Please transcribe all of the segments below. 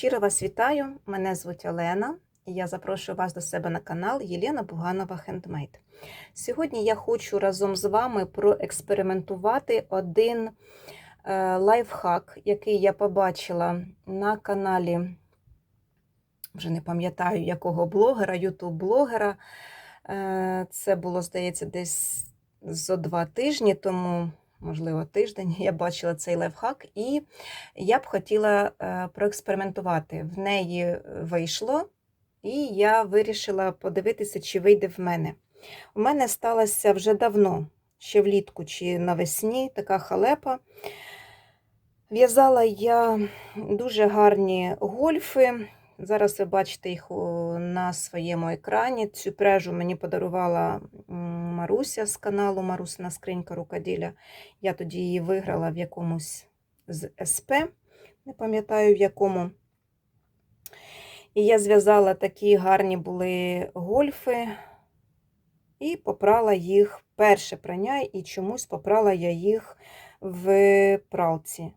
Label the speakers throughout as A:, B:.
A: Щиро вас вітаю! Мене звуть Олена, і я запрошую вас до себе на канал Єлена Буганова Хендмейд. Сьогодні я хочу разом з вами проекспериментувати один е, лайфхак, який я побачила на каналі, вже не пам'ятаю якого блогера, ютуб-блогера. Е, Це було, здається, десь зо два тижні тому. Можливо, тиждень я бачила цей лайфхак, і я б хотіла е, проекспериментувати. В неї вийшло, і я вирішила подивитися, чи вийде в мене. У мене сталося вже давно, ще влітку чи навесні, така халепа. В'язала я дуже гарні гольфи. Зараз ви бачите їх на своєму екрані. Цю пряжу мені подарувала Маруся з каналу Марусина скринька рукоділля. Я тоді її виграла в якомусь з СП, не пам'ятаю в якому. І я зв'язала такі гарні були гольфи і попрала їх перше прання, і чомусь попрала я їх в пралці.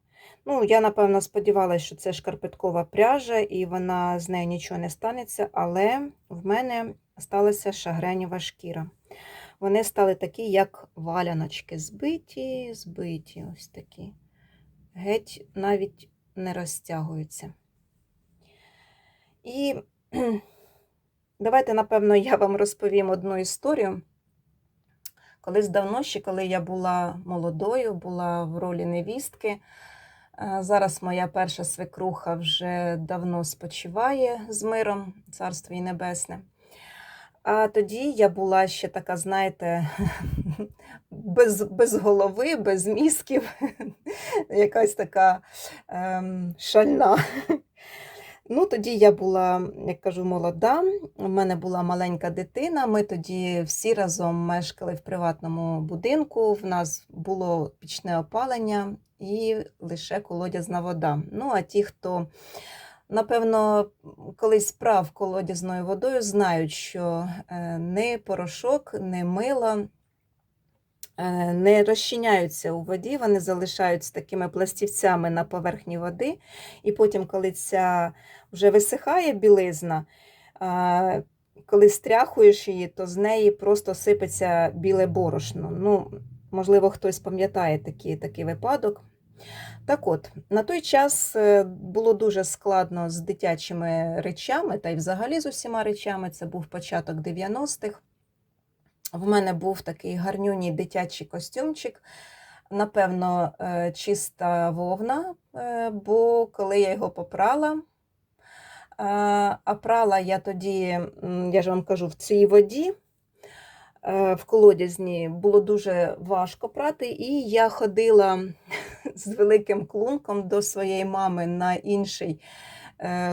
A: Ну, я, напевно, сподівалася, що це шкарпеткова пряжа, і вона з нею нічого не станеться, але в мене сталася шагренява шкіра. Вони стали такі, як валяночки, збиті, збиті, ось такі. Геть навіть не розтягуються. І давайте, напевно, я вам розповім одну історію. Колись давно, ще коли я була молодою, була в ролі невістки. Е, Зараз моя перша свекруха вже давно спочиває з миром, царство їй небесне. А тоді я була ще така, знаєте, без, без голови, без мізків, якась така ем, шальна. Ну, тоді я була, як кажу, молода. У мене була маленька дитина. Ми тоді всі разом мешкали в приватному будинку. В нас було пічне опалення і лише колодязна вода. Ну, а ті, хто, напевно, колись прав колодязною водою, знають, що не порошок, не мило е, не розчиняються у воді, вони залишаються такими пластівцями на поверхні води. І потім, коли ця вже висихає білизна, коли стряхуєш її, то з неї просто сипеться біле борошно. Ну, можливо, хтось пам'ятає такий, такий випадок. Так от, на той час е, було дуже складно з дитячими речами, та й взагалі з усіма речами. Це був початок 90-х. В мене був такий гарнюній дитячий костюмчик, напевно, е, чиста вовна, е, бо коли я його попрала, е, а прала я тоді, я ж вам кажу, в цій воді. В колодязні було дуже важко прати, і я ходила з великим клунком до своєї мами на інший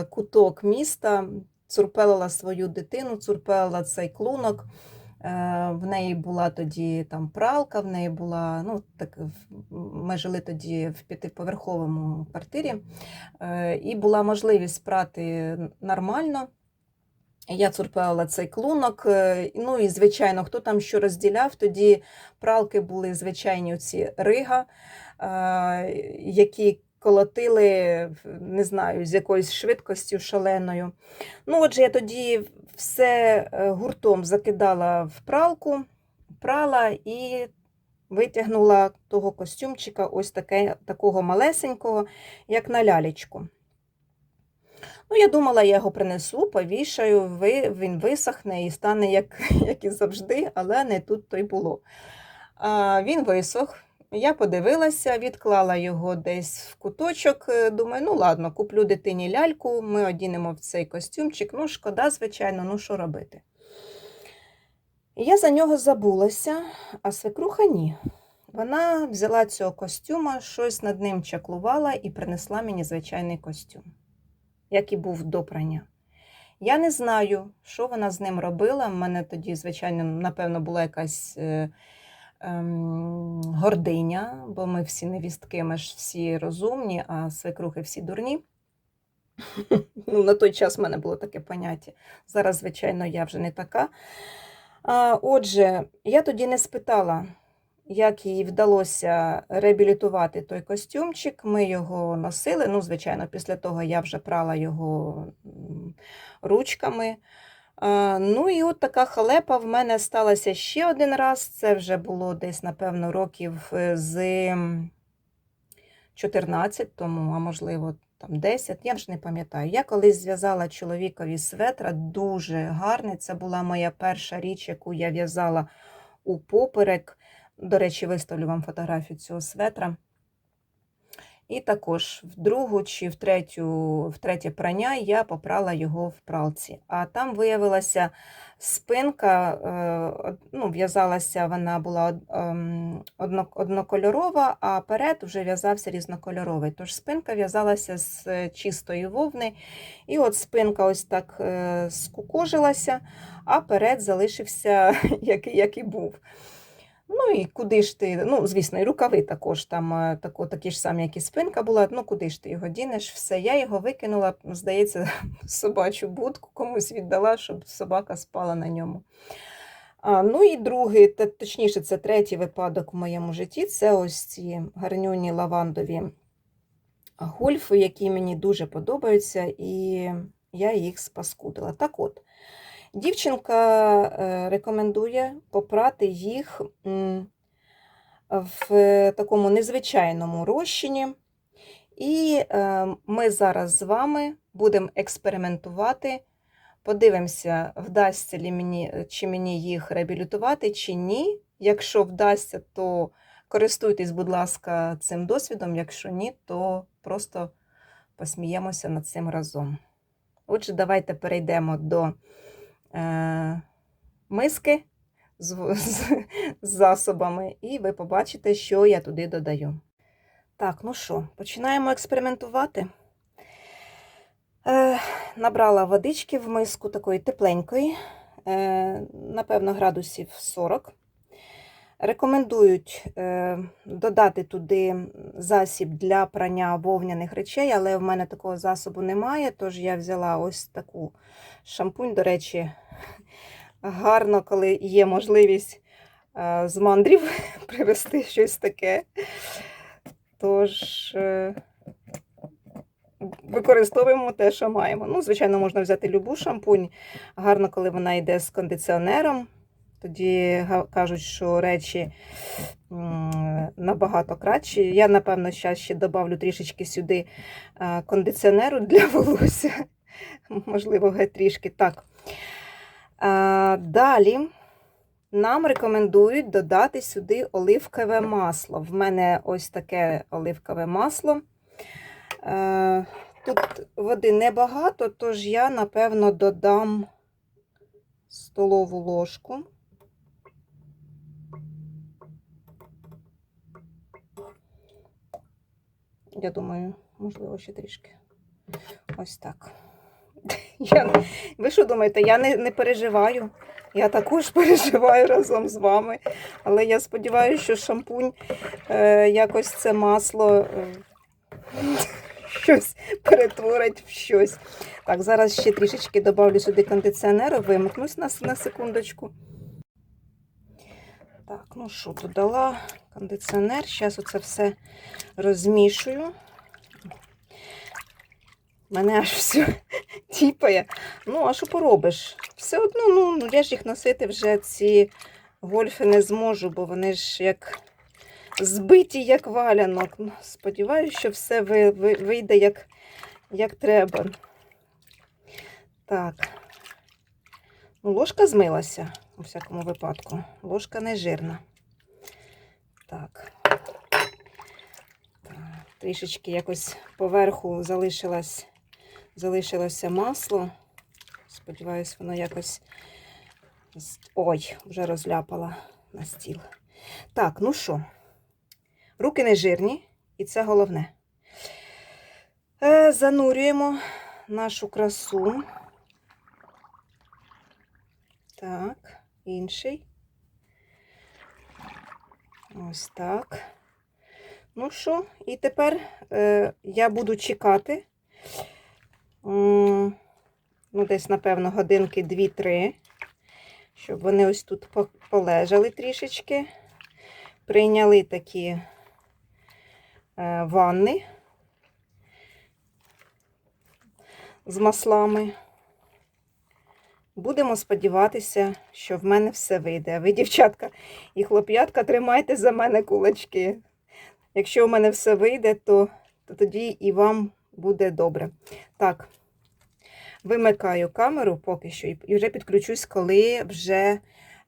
A: куток міста, цурпелила свою дитину, цурпелила цей клунок. Е, В неї була тоді там пралка, в неї була, ну так ми жили тоді в п'ятиповерховому квартирі, е, і була можливість прати нормально. Я цурпела цей клунок. е, Ну і, звичайно, хто там що розділяв, тоді пралки були звичайні оці рига, які колотили, не знаю, з якоюсь швидкістю шаленою. Ну, отже, я тоді все е, гуртом закидала в пралку, прала і витягнула того костюмчика, ось таке, такого малесенького, як на лялечку. Ну, я думала, я його принесу, повішаю, він висохне і стане, як, як і завжди, але не тут то й було. А, він висох. Я подивилася, відклала його десь в куточок. е, Думаю, ну ладно, куплю дитині ляльку, ми одінемо в цей костюмчик. Ну, шкода, звичайно, ну що робити. Я за нього забулася, а свекруха ні. Вона взяла цього костюма, щось над ним чаклувала і принесла мені звичайний костюм, як і був до прання. Я не знаю, що вона з ним робила. У мене тоді, звичайно, напевно, була якась е, ем, гординя, бо ми всі невістки, ми ж всі розумні, а свекрухи всі дурні. Ну, на той час в мене було таке поняття. Зараз, звичайно, я вже не така. А, отже, я тоді не спитала, як їй вдалося реабілітувати той костюмчик. Ми його носили. Ну, звичайно, після того я вже прала його ручками. А, Ну і от така халепа в мене сталася ще один раз. Це вже було десь, напевно, років е, з 14 тому, а можливо, там 10, я вже не пам'ятаю. Я колись зв'язала чоловікові светра, дуже гарний. Це була моя перша річ, яку я в'язала у поперек. До речі, виставлю вам фотографію цього светра. І також в другу чи в третю, в третє прання я попрала його в пралці. А там виявилася спинка, е, ну, в'язалася, вона була ем, одно- однокольорова, а перед вже в'язався різнокольоровий. Тож спинка в'язалася з е, чистої вовни. І от спинка ось так е, скукожилася, а перед залишився, як і був. Ну і куди ж ти, ну, звісно, і рукави також там е, тако, такі ж самі, як і спинка була. Ну, куди ж ти його дінеш? Все, я його викинула, здається, собачу будку, комусь віддала, щоб собака спала на ньому. А, ну і другий, та- точніше, це третій випадок в моєму житті. Це ось ці гарнюні лавандові гольфи, які мені дуже подобаються, і я їх спаскудила. Так от, Дівчинка е, рекомендує попрати їх в такому незвичайному розчині. І е, ми зараз з вами будемо експериментувати. Подивимося, вдасться ли мені, чи мені їх реабілітувати, чи ні. Якщо вдасться, то користуйтесь, будь ласка, цим досвідом. Якщо ні, то просто посміємося над цим разом. Отже, давайте перейдемо до миски з, з, з засобами, і ви побачите, що я туди додаю. Так, ну що, починаємо експериментувати. Е, набрала водички в миску такої тепленької, е, напевно, градусів 40. Рекомендують е, додати туди засіб для прання вовняних речей, але в мене такого засобу немає, тож я взяла ось таку шампунь. До речі, гарно, коли є можливість е, з мандрів привезти щось таке. Тож е, використовуємо те, що маємо. Ну, звичайно, можна взяти любу шампунь. Гарно, коли вона йде з кондиціонером. Тоді кажуть, що речі набагато кращі. Я, напевно, зараз ще додавлю трішечки сюди е, кондиціонеру для волосся. Можливо, геть трішки так. Далі нам рекомендують додати сюди оливкове масло. В мене ось таке оливкове масло. Е, Тут води небагато, тож я, напевно, додам столову ложку. Я думаю, можливо, ще трішки. Ось так. Я, ви що думаєте, я не, не переживаю. Я також переживаю разом з вами. Але я сподіваюся, що шампунь е, якось це масло е, щось перетворить в щось. Так, зараз ще трішечки додавлю сюди кондиціонеру, вимкнусь на, на секундочку. Так, ну що, додала кондиціонер. Зараз оце все розмішую. Мене аж все тіпає. Ну, а що поробиш? Все одно, ну, ну, я ж їх носити вже ці гольфи не зможу, бо вони ж як збиті, як валянок. Ну, сподіваюся, що все ви, ви, вийде як, як треба. Так. Ну, ложка змилася, у всякому випадку. Ложка не жирна. Так. Трішечки якось поверху залишилось, залишилося масло. Сподіваюсь, воно якось. Ой, вже розляпала на стіл. Так, ну що, руки не жирні, і це головне. Е, занурюємо нашу красу. Так, інший. Ось так. Ну що, і тепер е, я буду чекати. Ну, десь, напевно, годинки 2-3, щоб вони ось тут полежали трішечки, прийняли такі е, ванни з маслами. Будемо сподіватися, що в мене все вийде. Ви, дівчатка і хлоп'ятка, тримайте за мене кулачки. Якщо в мене все вийде, то, то тоді і вам буде добре. Так, вимикаю камеру поки що і вже підключусь, коли вже,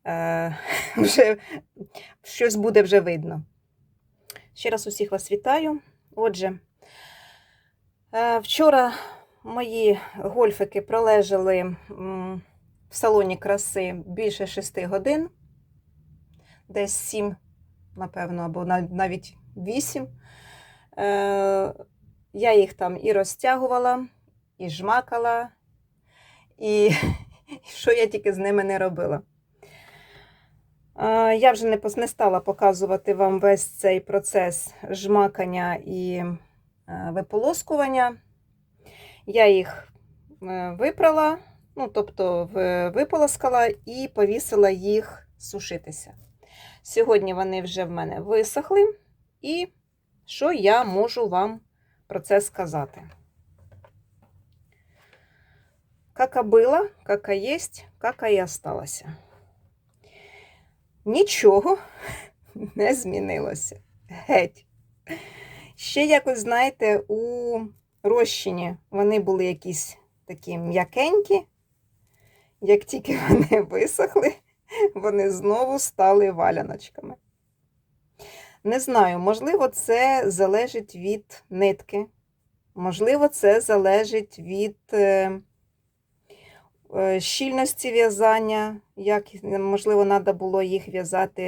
A: е, вже щось буде вже видно. Ще раз усіх вас вітаю. Отже, е, вчора мої гольфики пролежали м, в салоні краси більше 6 годин, десь 7, напевно, або навіть 8. Е, я їх там і розтягувала, і жмакала, і, що я тільки з ними не робила. Е, Я вже не, стала показувати вам весь цей процес жмакання і е, виполоскування. Я їх випрала, ну, тобто виполоскала і повісила їх сушитися. Сьогодні вони вже в мене висохли, і що я можу вам про це сказати? Кака было, кака єсть, кака і осталася. Нічого не змінилося. Геть. Ще якось, знаєте, у розчині вони були якісь такі м'якенькі. Як тільки вони висохли, вони знову стали валяночками. Не знаю, можливо, це залежить від нитки, можливо, це залежить від е, е, щільності в'язання, як, можливо, треба було їх в'язати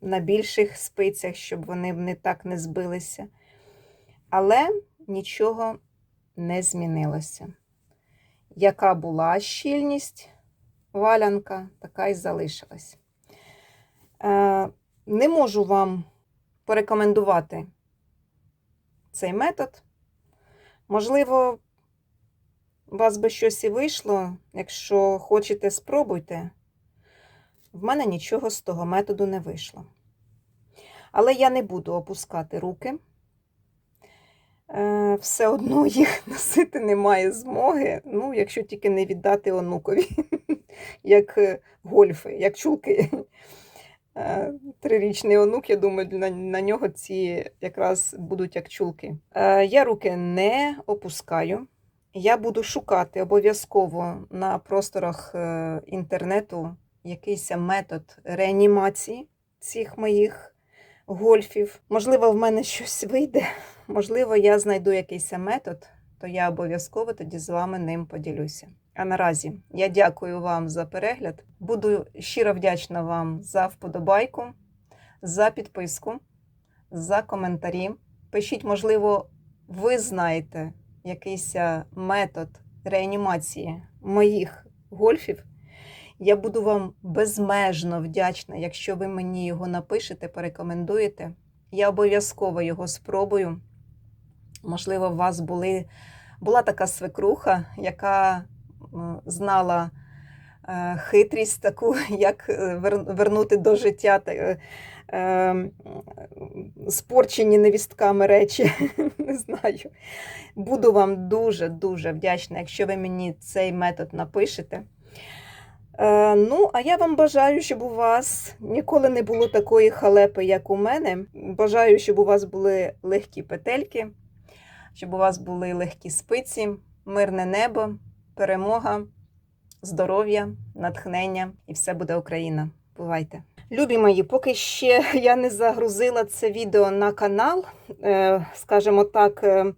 A: на більших спицях, щоб вони не так не збилися. Але нічого не змінилося. Яка була щільність валянка, така й залишилась. Е, не можу вам порекомендувати цей метод. Можливо, у вас би щось і вийшло. Якщо хочете, спробуйте. В мене нічого з того методу не вийшло. Але я не буду опускати руки. Е, Все одно їх носити немає змоги, ну, якщо тільки не віддати онукові, як е, гольфи, як чулки. Е, Трирічний онук, я думаю, на, на нього ці якраз будуть як чулки. Я руки не опускаю. Я буду шукати обов'язково на просторах інтернету якийсь метод реанімації цих моїх гольфів. Можливо, в мене щось вийде, можливо, я знайду якийсь метод, то я обов'язково тоді з вами ним поділюся. А наразі я дякую вам за перегляд. Буду щиро вдячна вам за вподобайку, за підписку, за коментарі. Пишіть, можливо, ви знаєте якийсь метод реанімації моїх гольфів. Я буду вам безмежно вдячна, якщо ви мені його напишете, порекомендуєте. Я обов'язково його спробую. Можливо, у вас були, була така свекруха, яка знала е, хитрість таку, як е, вернути до життя е, спорчені невістками речі. Не знаю. Буду вам дуже-дуже вдячна, якщо ви мені цей метод напишете. Ну, а я вам бажаю, щоб у вас ніколи не було такої халепи, як у мене. Бажаю, щоб у вас були легкі петельки, щоб у вас були легкі спиці, мирне небо, перемога, здоров'я, натхнення і все буде Україна. Бувайте! Любі мої, поки ще я не загрузила це відео на канал, е, скажімо так. е,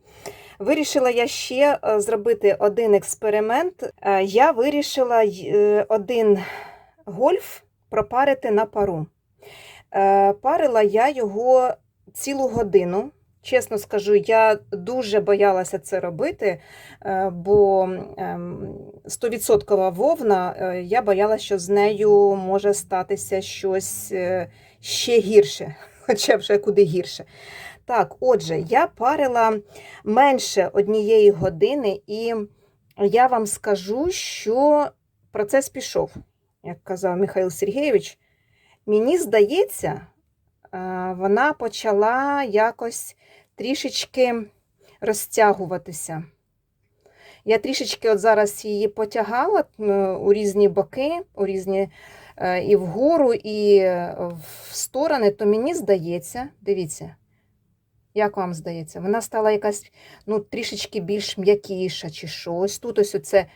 A: Вирішила я ще е, зробити один експеримент. Я вирішила один гольф пропарити на пару. Парила я його цілу годину. Чесно скажу, я дуже боялася це робити, е, бо ем, 100% вовна, е, я боялася, що з нею може статися щось е, ще гірше, хоча вже куди гірше. Так, отже, я парила менше однієї години, і я вам скажу, що процес пішов, як казав Михайло Сергійович. Мені здається, вона почала якось трішечки розтягуватися. Я трішечки от зараз її потягала у різні боки, у різні е, і вгору, і в сторони, то мені здається, дивіться, як вам здається, вона стала якась ну, трішечки більш м'якіша, чи що. Ось тут ось оце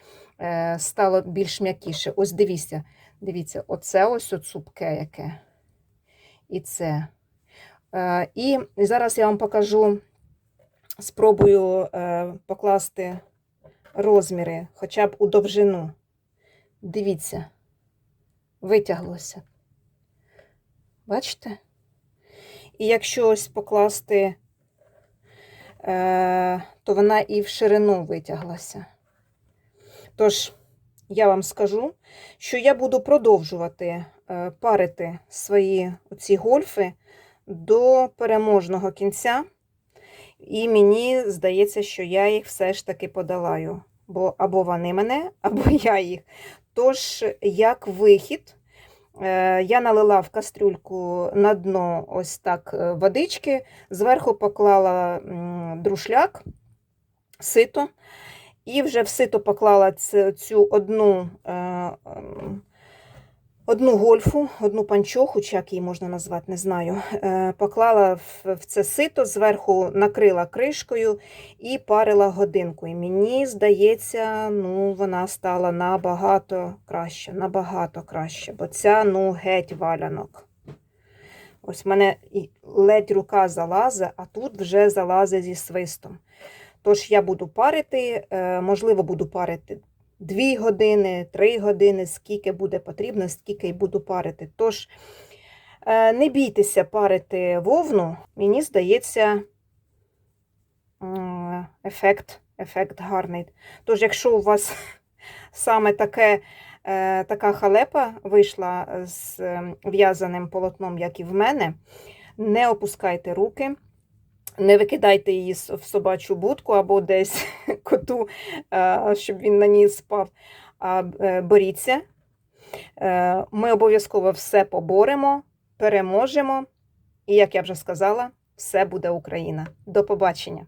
A: е, стало більш м'якіше. Ось дивіться, дивіться, оце ось цупке яке. І це. Е, і зараз я вам покажу, спробую е, покласти розміри, хоча б у довжину. Дивіться, витяглося. Бачите? І якщо ось покласти, е, то вона і в ширину витяглася. Тож, я вам скажу, що я буду продовжувати парити свої оці гольфи до переможного кінця. І мені здається, що я їх все ж таки подолаю. Бо або вони мене, або я їх. Тож, як вихід, е, я налила в кастрюльку на дно ось так е, водички, зверху поклала друшляк, сито, і вже в сито поклала цю одну, е, одну гольфу, одну панчоху, чи як її можна назвати, не знаю. Е, Поклала в, це сито, зверху накрила кришкою і парила годинку. І мені здається, ну, вона стала набагато краще, набагато краще, бо ця ну геть валянок. Ось в мене ледь рука залазить, а тут вже залазить зі свистом. Тож я буду парити, е, можливо, буду парити 2 години, 3 години, скільки буде потрібно, скільки й буду парити. Тож е, не бійтеся парити вовну, мені здається, ефект, ефект гарний. Тож, якщо у вас саме таке, е, така халепа вийшла з в'язаним полотном, як і в мене, не опускайте руки. Не викидайте її в собачу будку або десь коту, е, щоб він на ній спав. А е, боріться. Е, Ми обов'язково все поборемо, переможемо. І, як я вже сказала, все буде Україна. До побачення!